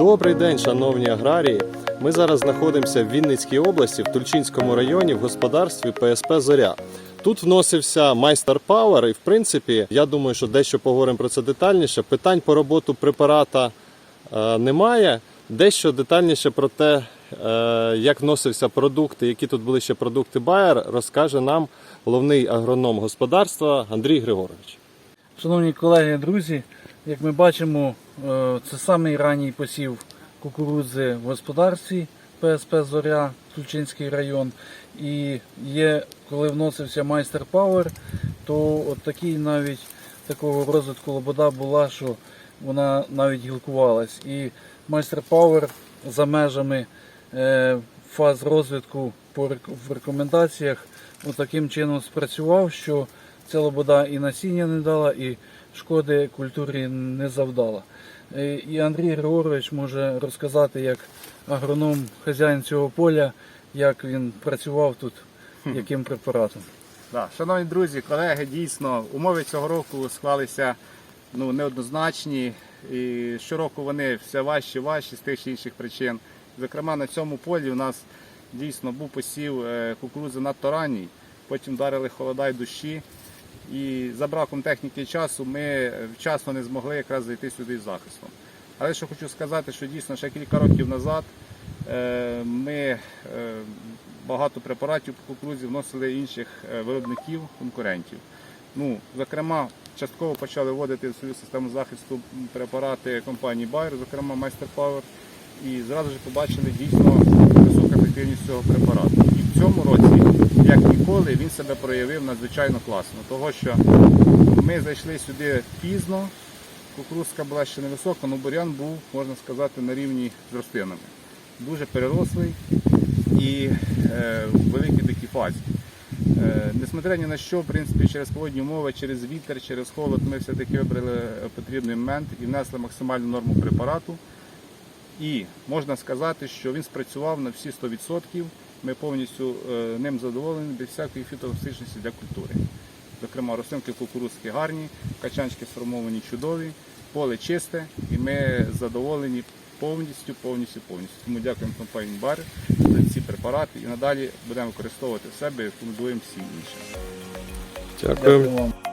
Добрий день, шановні аграрії. Ми зараз знаходимося в Вінницькій області, в Тульчинському районі, в господарстві ПСП Зоря. Тут вносився майстер Пауер, і в принципі, я думаю, що дещо поговоримо про це детальніше. Питань по роботу препарата е, немає. Дещо детальніше про те, е, як вносився продукт, і які тут були ще продукти Байер, розкаже нам головний агроном господарства Андрій Григорович. Шановні колеги, друзі, як ми бачимо, це самий ранній посів кукурудзи в господарстві ПСП Зоря, Тульчинський район. І є, коли вносився майстер Пауер, то от такий навіть такого розвитку лобода була, що вона навіть гілкувалась. І майстер Пауер за межами е, фаз розвитку по рек- рекомендаціях таким чином спрацював, що ця лобода і насіння не дала, і шкоди культурі не завдала. Е, І Андрій Григорович може розказати, як агроном, хазяїн цього поля, як він працював тут, яким препаратом. Да. Шановні друзі, колеги, дійсно, умови цього року склалися ну, неоднозначні. І щороку вони все важчі, важчі з тих чи інших причин. Зокрема, на цьому полі у нас дійсно був посів е, кукурудзи надто ранній, потім вдарили холода й дощі. І за браком техніки часу ми вчасно не змогли якраз зайти сюди з захистом. Але що хочу сказати, що дійсно ще кілька років назад е, ми е, багато препаратів по кукурудзі вносили інших е, виробників, конкурентів. Ну, зокрема, частково почали вводити в свою систему захисту препарати компанії Bayer, зокрема Майстер Power, і зразу ж побачили дійсно високу ефективність цього препарату. І в цьому році, як ніколи, він себе проявив надзвичайно класно, того що ми зайшли сюди пізно, кукурузка була ще невисока, але бурян був, можна сказати, на рівні з рослинами. Дуже перерослий і е, великій такій фазі. Е, Несмотря ні на що, в принципі, через погодні умови, через вітер, через холод ми все-таки вибрали е, потрібний момент і внесли максимальну норму препарату. І можна сказати, що він спрацював на всі 100%. Ми повністю е, ним задоволені без всякої фітотоксичності для культури. Зокрема, рослинки кукурудзки гарні, качанчики сформовані чудові, поле чисте, і ми задоволені повністю, повністю, повністю. Тому дякуємо компанії Бар за ці препарати і надалі будемо використовувати в себе і рекомендуємо всім іншим. Дякую. Дякую вам.